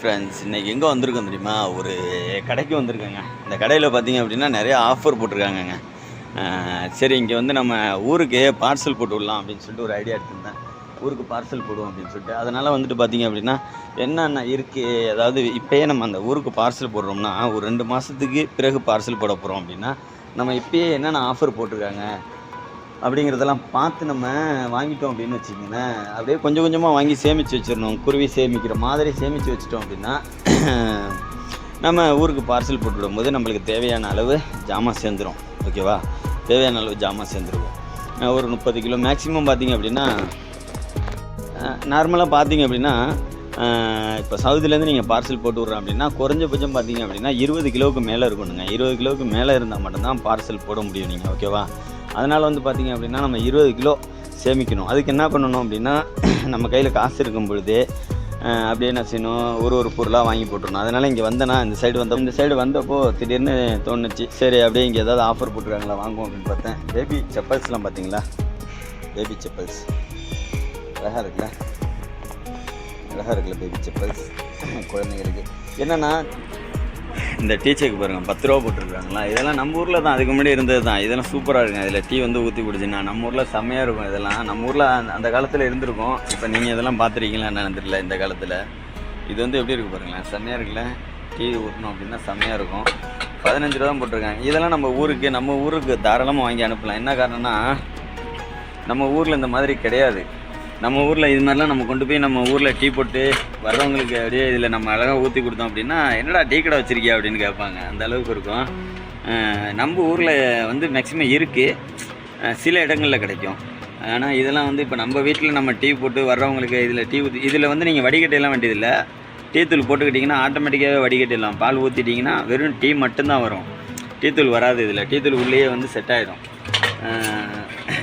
Friends இன்றைக்கி எங்கே வந்திருக்கோம் தெரியுமா? ஒரு கடைக்கு வந்திருக்கேங்க. இந்த கடையில் பார்த்தீங்க அப்படின்னா நிறைய ஆஃபர் போட்டிருக்காங்கங்க. சரி இங்கே வந்து நம்ம ஊருக்கு பார்சல் போட்டு விடலாம் அப்படின்னு சொல்லிட்டு ஒரு ஐடியா எடுத்திருந்தேன். ஊருக்கு பார்சல் போடுவோம் அப்படின்னு சொல்லிட்டு. அதனால் வந்துட்டு பார்த்தீங்க அப்படின்னா என்னென்ன இருக்குது அதாவது இப்போயே நம்ம அந்த ஊருக்கு பார்சல் போடுறோம்னா ஒரு ரெண்டு மாதத்துக்கு பிறகு பார்சல் போட போகிறோம் அப்படின்னா நம்ம இப்போயே என்னென்ன ஆஃபர் போட்டிருக்காங்க? அப்படிங்கிறதெல்லாம் பார்த்து நம்ம வாங்கிட்டோம் அப்படின்னு வச்சிங்களேன் அப்படியே கொஞ்சம் கொஞ்சமாக வாங்கி சேமித்து வச்சிடணும். குருவி சேமிக்கிற மாதிரி சேமித்து வச்சிட்டோம் அப்படின்னா நம்ம ஊருக்கு பார்சல் போட்டு விடும்போது நம்மளுக்கு தேவையான அளவு ஜாமான் சேர்ந்துரும். ஓகேவா தேவையான அளவு ஜாமான் சேர்ந்துருவோம். ஒரு முப்பது கிலோ மேக்ஸிமம் பார்த்தீங்க அப்படின்னா நார்மலாக பார்த்தீங்க அப்படின்னா இப்போ சவுதிலேருந்து நீங்கள் பார்சல் போட்டு விட்றோம் அப்படின்னா குறைஞ்சபட்சம் பார்த்தீங்க அப்படின்னா இருபது கிலோவுக்கு மேலே இருக்கணுங்க. இருபது கிலோவுக்கு மேலே இருந்தால் மட்டும்தான் பார்சல் போட முடியும் நீங்கள் ஓகேவா அதனால் வந்து பார்த்திங்க அப்படின்னா நம்ம இருபது கிலோ சேமிக்கணும். அதுக்கு என்ன பண்ணணும் அப்படின்னா நம்ம கையில் காசு இருக்கும் பொழுதே அப்படியே என்ன செய்யணும்? ஒரு ஒரு பொருளாக வாங்கி போட்டுருணும் அதனால் இங்கே வந்தேன்னா இந்த சைடு வந்தோம் இந்த சைடு வந்தப்போ திடீர்னு தோணுச்சு. சரி அப்படியே இங்கே ஏதாவது ஆஃபர் போட்டுருக்காங்களா வாங்குவோம் அப்படின்னு பார்த்தேன். பேபி செப்பல்ஸ்லாம் பார்த்தீங்களா பேபி செப்பல்ஸ் அழகாக இருக்குல்ல? அழகாக இருக்குல்ல பேபி செப்பல்ஸ் குழந்தைங்களுக்கு. என்னென்னா இந்த டீச்சருக்கு பாருங்கள் பத்து ரூபா போட்டிருக்காங்களா? இதெல்லாம் நம்ம ஊரில் தான் அதுக்கு முன்னாடி இருந்தது தான். இதெல்லாம் சூப்பராக இருக்கும். இதில் டீ வந்து ஊற்றி குடிச்சுன்னா நம்ம ஊரில் செம்மையாக இருக்கும் இதெல்லாம். நம்ம ஊரில் அந்த காலத்தில் இருந்திருக்கும். இப்போ நீங்கள் இதெல்லாம் பார்த்துருக்கீங்களா என்னென்னு தெரியல இந்த காலத்தில். இது வந்து எப்படி இருக்குது பாருங்களேன்? செம்மையாக இருக்குல்ல? டீ ஊற்றணும் அப்படின்னா செம்மையாக இருக்கும். பதினஞ்சு ரூபா தான் போட்டிருக்காங்க. இதெல்லாம் நம்ம ஊருக்கு நம்ம ஊருக்கு தாராளமாக வாங்கி அனுப்பலாம். என்ன காரணம்னா நம்ம ஊரில் இந்த மாதிரி கிடையாது. நம்ம ஊரில் இது மாதிரிலாம் நம்ம கொண்டு போய் நம்ம ஊரில் டீ போட்டு வர்றவங்களுக்கு அப்படியே இதில் நம்ம அழகாக ஊற்றி கொடுத்தோம் அப்படின்னா என்னடா டீ கடை வச்சிருக்கியா? அப்படின்னு கேட்பாங்க. அந்த அளவுக்கு இருக்கும். நம்ம ஊரில் வந்து மேக்ஸிமம் இருக்குது சில இடங்களில் கிடைக்கும். ஆனால் இதெல்லாம் வந்து இப்போ நம்ம வீட்டில் நம்ம டீ போட்டு வர்றவங்களுக்கு இதில் டீ ஊற்றி இதில் வந்து நீங்கள் வடிகட்டையெல்லாம் வேண்டியதில்லை. டீ தூள் போட்டுக்கிட்டிங்கன்னா ஆட்டோமேட்டிக்காகவே வடிகட்டிடலாம். பால் ஊற்றிட்டிங்கன்னா வெறும் டீ மட்டும்தான் வரும். டீ தூள் வராது இதில். டீ தூள் உள்ளேயே வந்து செட் ஆகிடும்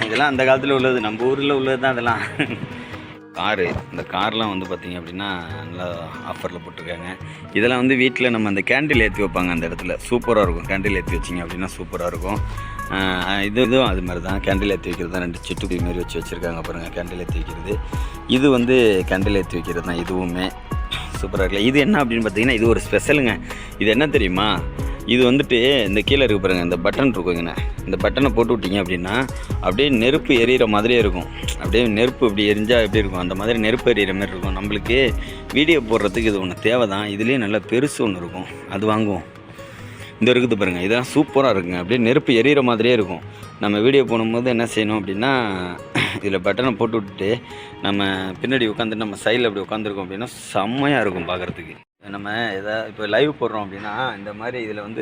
இதெல்லாம் அந்த காலத்தில் உள்ளது. நம்ம ஊரில் உள்ளது தான் அதெல்லாம். காரு இந்த கார்லாம் வந்து பார்த்திங்க அப்படின்னா நல்லா ஆஃபரில் போட்டிருக்காங்க. இதெல்லாம் வந்து வீட்டில் நம்ம அந்த கேண்டில் ஏற்றி வைப்பாங்க அந்த இடத்துல. சூப்பராக இருக்கும். கேண்டில் ஏற்றி வச்சிங்க அப்படின்னா சூப்பராக இருக்கும். இது இதுவும் அது மாதிரி தான் கேண்டில் ஏற்றி வைக்கிறது தான் ரெண்டு சிட்டுக்குடி மாரி வச்சு வச்சுருக்காங்க பாருங்கள் கேண்டில் ஏற்றி வைக்கிறது. இது வந்து கேண்டில் ஏற்றி வைக்கிறது தான் இதுவுமே சூப்பராக இருக்குல்ல. இது என்ன அப்படின்னு பார்த்தீங்கன்னா இது ஒரு ஸ்பெஷலுங்க இது என்ன தெரியுமா? இது வந்துட்டு இந்த கீழே இருக்கு பாருங்கள் இந்த பட்டன் இருக்குங்கண்ணே இந்த பட்டனை போட்டு விட்டிங்க அப்படின்னா அப்படியே நெருப்பு எரியிற மாதிரியே இருக்கும். அப்படியே நெருப்பு இப்படி எரிஞ்சால் எப்படி இருக்கும்? அந்த மாதிரி நெருப்பு எரியிற மாதிரி இருக்கும். நம்மளுக்கு வீடியோ போடுறதுக்கு இது ஒன்று தேவை தான் இதுலேயே நல்லா பெருசு ஒன்று இருக்கும். அது வாங்குவோம். இந்த இருக்குது பாருங்கள் இதெல்லாம் சூப்பராக இருக்குங்க. அப்படியே நெருப்பு எரியிற மாதிரியே இருக்கும். நம்ம வீடியோ போடும்போது என்ன செய்யணும் அப்படின்னா இதில் பட்டனை போட்டு விட்டுட்டு நம்ம பின்னாடி உட்காந்து நம்ம சைடில் அப்படி உட்காந்துருக்கோம் அப்படின்னா செம்மையாக இருக்கும் பார்க்குறதுக்கு நம்ம எதாவது இப்போ லைவ் போடுறோம் அப்படின்னா இந்த மாதிரி இதில் வந்து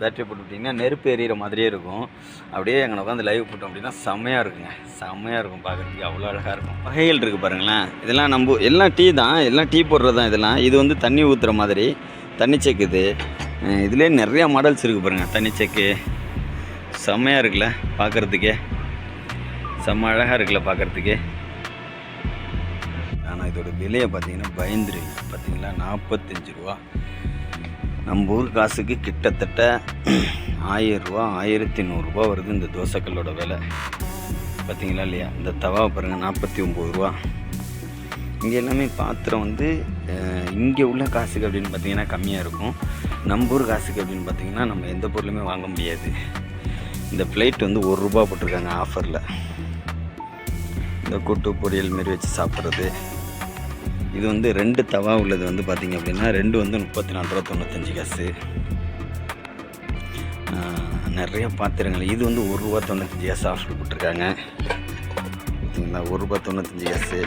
பேட்டரி போட்டு விட்டிங்கன்னா நெருப்பு எரியிற மாதிரியே இருக்கும். அப்படியே எங்களை உட்காந்து லைவ் போட்டோம் அப்படின்னா செம்மையாக இருக்குங்க. செம்மையாக இருக்கும் பார்க்குறதுக்கு. அவ்வளோ அழகாக இருக்கும். வகைகள் இருக்குது பாருங்களேன். இதெல்லாம் நம்ம எல்லாம் டீ தான். எல்லாம் டீ போடுறது தான் இதெல்லாம். இது வந்து தண்ணி ஊற்றுற மாதிரி. தண்ணி செக்கு இது. இதுலேயே நிறையா மாடல்ஸ் இருக்குது பாருங்கள் தண்ணி செக்கு. செம்மையாக இருக்குல்ல பார்க்குறதுக்கே. செம்ம அழகாக இருக்குல்ல பார்க்குறதுக்கே. இதோட விலையை பார்த்தீங்கன்னா பயந்துருவீங்க பார்த்தீங்களா? நாற்பத்தஞ்சு ரூபா. நம்ம ஊர் காசுக்கு கிட்டத்தட்ட ஆயிரம் ஆயிரத்தி நூறுரூவா வருது இந்த தோசைக்கல்லோட விலை. பார்த்தீங்களா இல்லையா? இந்த தவா பாருங்கள் நாற்பத்தி ஒம்பது ரூபா. இங்கே எல்லாமே பாத்திரம் வந்து இங்கே உள்ள காசுக்கு அப்படின்னு பார்த்தீங்கன்னா கம்மியாக இருக்கும். நம்ம ஊர் காசுக்கு அப்படின்னு பார்த்தீங்கன்னா நம்ம எந்த பொருளுமே வாங்க முடியாது. இந்த பிளேட் வந்து ஒரு ரூபா போட்டிருக்காங்க ஆஃபரில். இந்த கூட்டு பொரியல் மாரி வச்சு சாப்பிட்றது. இது வந்து ரெண்டு தவா உள்ளது வந்து பார்த்திங்க அப்படின்னா ரெண்டு வந்து முப்பத்தி நாலு ரூபா தொண்ணூத்தஞ்சு காசு. நிறைய பாத்திரங்கள். இது வந்து ஒரு ரூபா தொண்ணூத்தஞ்சு காசு ஆஃபர் போட்டிருக்காங்க. பார்த்திங்களா ஒரு ரூபா தொண்ணூத்தஞ்சு காசு.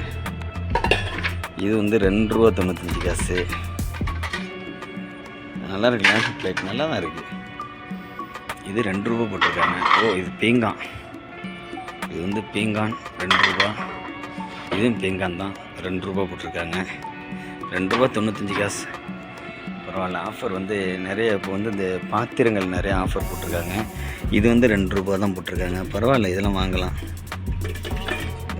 இது வந்து ரெண்டு ரூபா தொண்ணூத்தஞ்சு காசு. நல்லா இருக்குல்ல பிளேட் நல்லா தான் இருக்குது இது ரெண்டு ரூபா போட்டிருக்காங்க. ஓ இது பீங்கான் இது வந்து பீங்கான் ரெண்டு ரூபா. இதுவும் பீங்கான் தான் ரெண்டு ரூபா போட்டிருக்காங்க. ரெண்டு ரூபா தொண்ணூத்தஞ்சு காசு. பரவாயில்ல ஆஃபர் வந்து நிறைய இப்போ வந்து இந்த பாத்திரங்கள் நிறைய ஆஃபர் போட்டிருக்காங்க. இது வந்து ரெண்டு ரூபா தான் போட்டிருக்காங்க. பரவாயில்ல இதெல்லாம் வாங்கலாம்.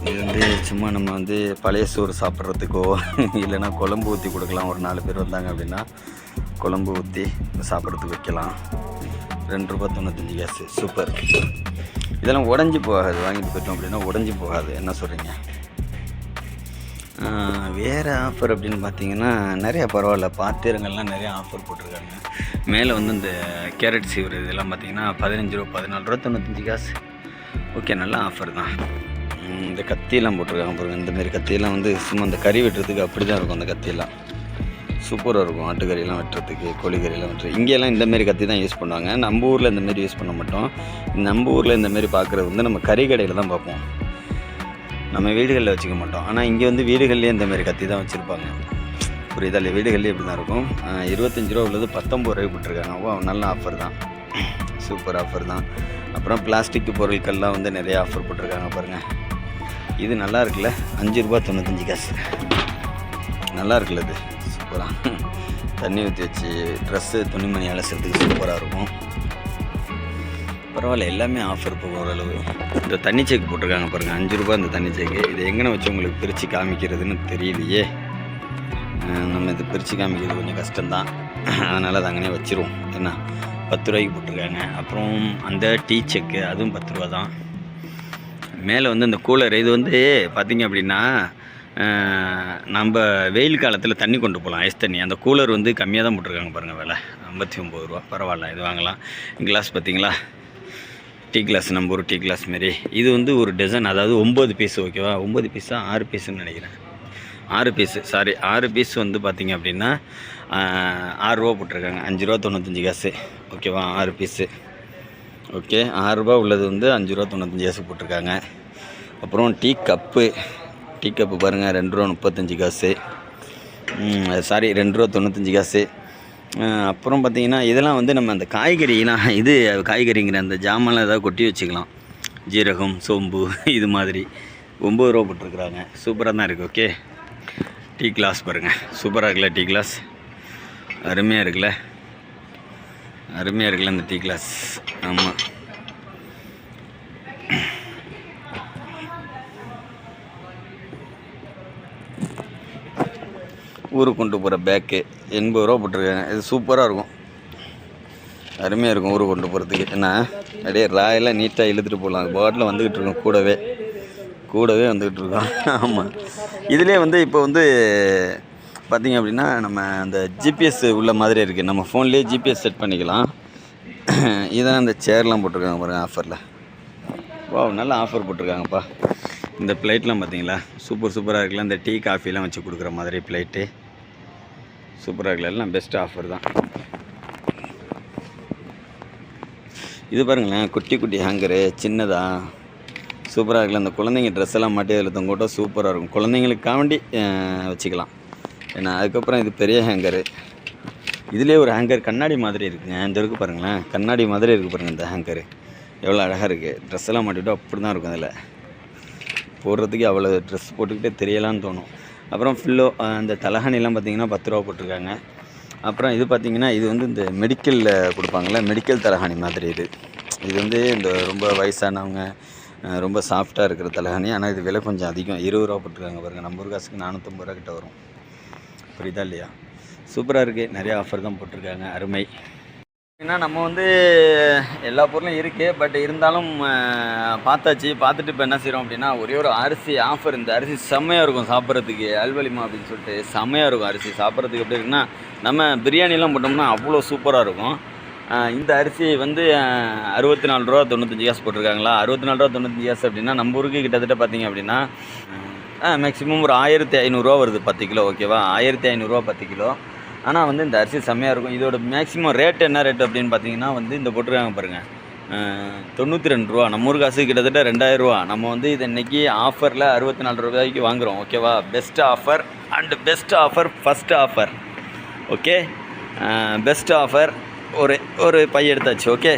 இது வந்து சும்மா நம்ம வந்து பழைய சோறு சாப்பிட்றதுக்கோ இல்லைன்னா குழம்பு ஊற்றி கொடுக்கலாம். ஒரு நாலு பேர் வந்தாங்க அப்படின்னா குழம்பு ஊற்றி சாப்பிட்றதுக்கு வைக்கலாம். ரெண்டு ரூபா தொண்ணூத்தஞ்சு காசு. சூப்பர். இதெல்லாம் உடஞ்சி போகாது. வாங்கிட்டு போயிட்டோம் அப்படின்னா உடஞ்சி போகாது. என்ன சொல்கிறீங்க வேறு ஆஃபர் அப்படின்னு பார்த்தீங்கன்னா நிறையா பரவாயில்ல. பாத்திரங்கள்லாம் நிறையா ஆஃபர் போட்டிருக்காங்க. மேலே வந்து இந்த கேரட் சீவர் இதெல்லாம் பார்த்தீங்கன்னா பதினஞ்சு ரூபா பதினாலு ரூபா தொண்ணூத்தஞ்சு காசு. ஓகே நல்ல ஆஃபர் தான். இந்த கத்தியெல்லாம் போட்டிருக்காங்க பாருங்கள் இந்தமாரி கத்தியெல்லாம் வந்து சும்மா இந்த கறி வெட்டுறதுக்கு அப்படி தான் இருக்கும் அந்த கத்தியெல்லாம். சூப்பராக இருக்கும். ஆட்டுக்கறியெல்லாம் வெட்டுறதுக்கு கோழிக்கறியெல்லாம் வெட்டுறது இங்கெல்லாம் இந்தமாரி கத்தி தான் யூஸ் பண்ணுவாங்க. நம்ம ஊரில் இந்தமாரி யூஸ் பண்ண மாட்டோம். நம்ம ஊரில் இந்தமாரி பார்க்குறது வந்து நம்ம கறி கடையில் தான் பார்ப்போம். நம்ம வீடுகளில் வச்சுக்க மாட்டோம். ஆனால் இங்கே வந்து வீடுகள்லேயே இந்தமாரி கத்தி தான் வச்சுருப்பாங்க. புரியுதா? இல்லை வீடுகள்லேயே இப்படி தான் இருக்கும். இருபத்தஞ்சி இருபத்தஞ்சு ரூபா உள்ளது பத்தொம்பது ரூபாய் போட்டிருக்காங்க ஓ நல்ல ஆஃபர் தான். சூப்பர் ஆஃபர் தான். அப்புறம் பிளாஸ்டிக் பொருட்கள்லாம் வந்து நிறைய ஆஃபர் போட்டிருக்காங்க பாருங்கள் இது நல்லா இருக்குல்ல? அஞ்சு ரூபா தொண்ணூத்தஞ்சு காசு. நல்லா இருக்குல்ல இது? சூப்பராக தண்ணி ஊற்றி வச்சு ட்ரெஸ்ஸு துணிமணி அலசுறதுக்கு சூப்பராக இருக்கும். பரவாயில்ல எல்லாமே ஆஃபர் போகும் ஓரளவு. இந்த தண்ணி செக் போட்டிருக்காங்க பாருங்கள் அஞ்சு ரூபா இந்த தண்ணி செக்கு இது எங்கன வச்சு உங்களுக்கு பிரித்து காமிக்கிறதுன்னு தெரியலையே. நம்ம இது பிரித்து காமிக்கிறது கொஞ்சம் கஷ்டம்தான். அதனால் அதை அங்கனே வச்சுருவோம். என்ன? பத்து ரூபாய்க்கு போட்டிருக்காங்க. அப்புறம் அந்த டீ செக்கு அதுவும் பத்து ரூபா தான். மேலே வந்து இந்த கூலர் இது வந்து பார்த்திங்க அப்படின்னா நம்ம வெயில் காலத்தில் தண்ணி கொண்டு போகலாம் ஐஸ் தண்ணி. அந்த கூலர் வந்து கம்மியாக தான் போட்டிருக்காங்க பாருங்கள் விலை. ஐம்பத்தி ஒம்பது ரூபா. பரவாயில்ல இது வாங்கலாம். கிளாஸ் பார்த்தீங்களா டீ கிளாஸ் நம்ம ஒரு டீ கிளாஸ் மாரி. இது வந்து ஒரு டசன் அதாவது ஒம்பது பீஸ் ஓகேவா ஒம்பது பீஸா ஆறு பீஸுன்னு நினைக்கிறேன். ஆறு பீஸு சாரி ஆறு பீஸ் வந்து பார்த்தீங்க அப்படின்னா ஆறுரூவா போட்டிருக்காங்க. அஞ்சு ரூபா தொண்ணூத்தஞ்சு காசு. ஓகேவா ஆறு பீஸு ஓகே ஆறுரூபா உள்ளது வந்து அஞ்சு ரூபா தொண்ணூத்தஞ்சு காசு போட்டிருக்காங்க. அப்புறம் டீ கப்பு. டீ கப்பு பாருங்கள் ரெண்டு ரூபா முப்பத்தஞ்சு காசு. சாரி ரெண்டு ரூபா தொண்ணூத்தஞ்சு காசு. அப்புறம் பார்த்தீங்கன்னா இதெல்லாம் வந்து நம்ம அந்த காய்கறிலாம் இது காய்கறிங்கிற அந்த ஜாமான்லாம் ஏதாவது கொட்டி வச்சுக்கலாம். ஜீரகம் சோம்பு இது மாதிரி. ஒம்பது ரூபா போட்டிருக்குறாங்க. சூப்பராக தான் இருக்குது ஓகே டீ கிளாஸ் பாருங்கள் சூப்பராக இருக்குல்ல டீ கிளாஸ்? அருமையாக இருக்குல்ல? அருமையாக இருக்குல்ல இந்த டீ கிளாஸ்? ஆமாம் ஊருக்கு கொண்டு போகிற பேக்கு எண்பது ரூபா போட்டிருக்காங்க. இது சூப்பராக இருக்கும். அருமையாக இருக்கும் ஊருக்கு கொண்டு போகிறதுக்கு என்ன? அப்படியே ராயெல்லாம் நீட்டாக இழுத்துட்டு போகலாம். பாட்டில் வந்துக்கிட்டு இருக்கோம் கூடவே. கூடவே வந்துக்கிட்டு இருக்கோம். ஆமாம் இதுலேயே வந்து இப்போ வந்து பார்த்திங்க அப்படின்னா நம்ம அந்த ஜிபிஎஸ் உள்ள மாதிரி இருக்குது நம்ம ஃபோன்லேயே ஜிபிஎஸ் செட் பண்ணிக்கலாம். இதான் அந்த சேர்லாம் போட்டிருக்காங்க பாருங்க ஆஃபரில் வா நல்ல ஆஃபர் போட்டிருக்காங்கப்பா. இந்த பிளேட்லாம் பார்த்தீங்களா சூப்பர் சூப்பராக இருக்குல்ல. இந்த டீ காஃபிலாம் வச்சு கொடுக்குற மாதிரி பிளேட்டு சூப்பராக இருக்குல்ல எல்லாம் பெஸ்ட் ஆஃபர் தான். இது பாருங்களேன் குட்டி குட்டி ஹேங்கரு சின்னதாக சூப்பராக இருக்குல்ல அந்த குழந்தைங்க ட்ரெஸ் எல்லாம் மாட்டி அதில் தொங்கோட்டா சூப்பராக இருக்கும். குழந்தைங்களுக்காக வேண்டி வச்சுக்கலாம். ஏன்னா அதுக்கப்புறம் இது பெரிய ஹேங்கரு இதிலே ஒரு ஹேங்கர் கண்ணாடி மாதிரி இருக்குங்க இந்த இருக்குது பாருங்களேன் கண்ணாடி மாதிரி இருக்குது பாருங்கள் இந்த ஹேங்கரு எவ்வளோ அழகாக இருக்குது ட்ரெஸ் எல்லாம் மாட்டிவிட்டு அப்படி தான் இருக்கும் அதில். போடுறதுக்கு அவ்வளோ ட்ரெஸ் போட்டுக்கிட்டே தெரியலான்னு தோணும். அப்புறம் ஃபில்லோ அந்த தலகாணிலாம் பார்த்தீங்கன்னா பத்து ரூபா போட்டிருக்காங்க. அப்புறம் இது பார்த்தீங்கன்னா இது வந்து இந்த மெடிக்கலில் கொடுப்பாங்கள்ல மெடிக்கல் தலகாணி மாதிரி இது. இது வந்து இந்த ரொம்ப வயசானவங்க ரொம்ப சாஃப்டாக இருக்கிற தலகாணி. ஆனால் இது விலை கொஞ்சம் அதிகம். இருபது ரூபா போட்டிருக்காங்க பாருங்கள் நம்ம ஒரு காசுக்கு நானூற்றம்பது ரூபா கிட்ட வரும். புரியுதா இல்லையா? சூப்பராக இருக்குது நிறையா ஆஃபர் தான் போட்டிருக்காங்க. அருமை. ஏன்னா நம்ம வந்து எல்லா பொருளும் இருக்குது பட் இருந்தாலும் பார்த்தாச்சு பார்த்துட்டு இப்போ என்ன செய்கிறோம் அப்படின்னா ஒரே ஒரு அரிசி ஆஃபர் இந்த அரிசி செம்மையாக இருக்கும் சாப்பிட்றதுக்கு அல்வலிமா அப்படின்னு சொல்லிட்டு செம்மையாக இருக்கும் அரிசி சாப்பிட்றதுக்கு. எப்படி இருக்குன்னா நம்ம பிரியாணிலாம் போட்டோம்னா அவ்வளோ சூப்பராக இருக்கும். இந்த அரிசி வந்து அறுபத்தி நாலு ரூபா தொண்ணூத்தஞ்சு காசு போட்டிருக்காங்களா? அறுபத்தி நாலு ரூபா தொண்ணூத்தஞ்சு காசு அப்படின்னா நம்ம ஊருக்கு கிட்டத்தட்ட பார்த்தீங்க அப்படின்னா மேக்ஸிமம் ஒரு ஆயிரத்தி ஐநூறுரூவா வருது பத்து கிலோ ஓகேவா ஆயிரத்தி ஐநூறுரூவா பத்து கிலோ. ஆனால் வந்து இந்த அரிசி செம்மையாக இருக்கும். இதோட மேக்ஸிமம் ரேட் என்ன ரேட் அப்படின்னு பார்த்தீங்கன்னா வந்து இந்த போட்டிருக்காங்க பாருங்கள் தொண்ணூற்றி ரெண்டு ரூபா. நம்ம ஊர் காசு கிட்டத்தட்ட ரெண்டாயிரம் ரூபா. நம்ம வந்து இது இன்றைக்கி ஆஃபரில் அறுபத்தி நாலு ரூபாய்க்கு வாங்குகிறோம் ஓகேவா best offer and best offer first offer okay best offer ஒரு ஒரு பை எடுத்தாச்சு. ஓகே